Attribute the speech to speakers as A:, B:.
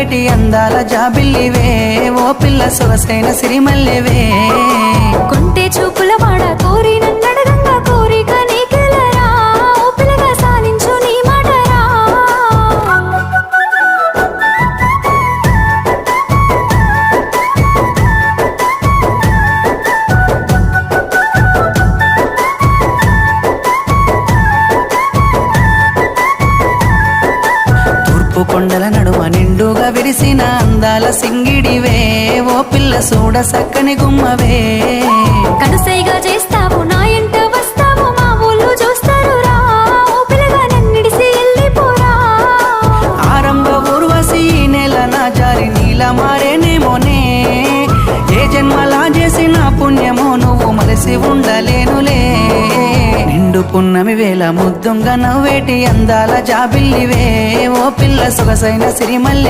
A: నవ్వేటి అందాల జాబిల్లివే ఓ పిల్ల సొగసైన సిరిమల్లివే. తూర్పు కొండల నడుమ నిండుగా విరిసిన అందాల సింగిడివే. ఓ పిల్ల సూడ సక్కని గుమ్మవే.
B: కనుసైగా చేస్తావు నా ఎంట వస్తావు మా ఊళ్ళు చూస్తారు రా. ఓ పిల్లగా నన్నిడిసి వెళ్ళిపోరా
A: ఆరంభ ఊర్వశి నెల నా జారి నీల మారేనేమోనే. ఏ జన్మలా చేసిన పుణ్యమో నువ్వు మలసి ఉండలేనులే. నిండు పున్నమి వేల ముద్దుంగా నవ్వేటి అందాల జాబిల్లివే. ఓ పిల్ల సొగసైన సిరిమల్లె